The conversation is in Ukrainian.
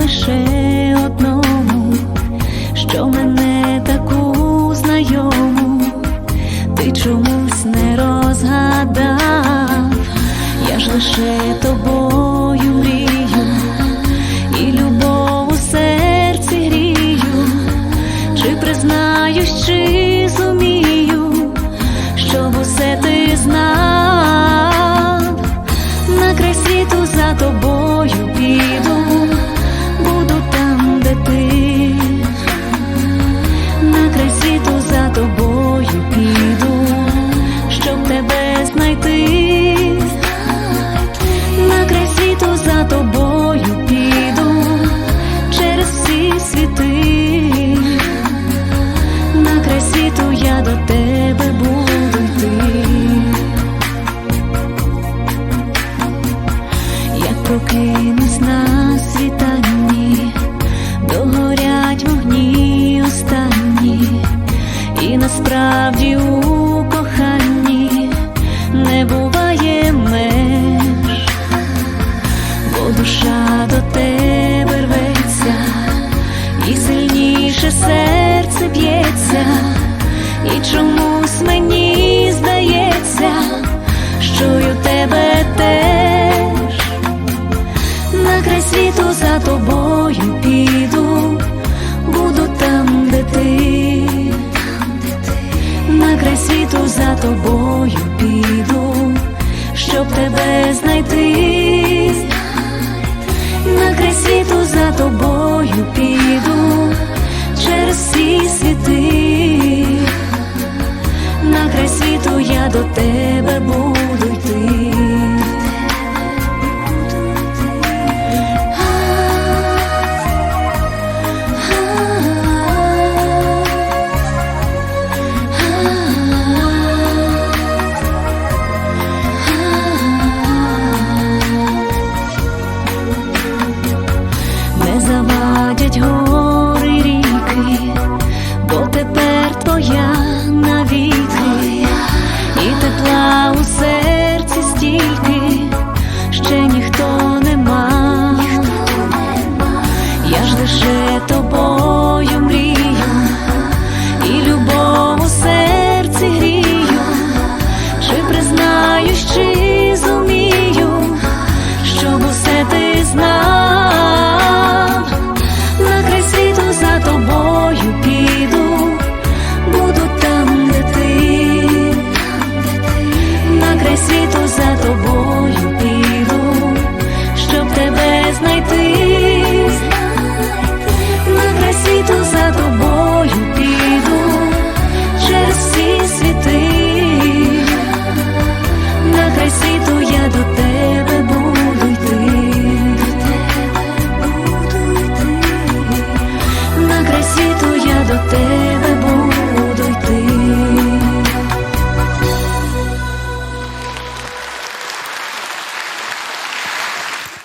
лише одному, що мене таку знайому, ти чомусь не розгадав, я ж лише тобою. Прокинусь на світанні, догорять вогні останні, і насправді у коханні не буває меж, бо душа до тебе рветься, і сильніше серце б'ється, і чомусь мені здається, що й у тебе теж за тобою піду, буду там, де ти, на край світу за тобою піду, щоб тебе знайти, на край світу за тобою піду, через всі світи, же тобою мрій.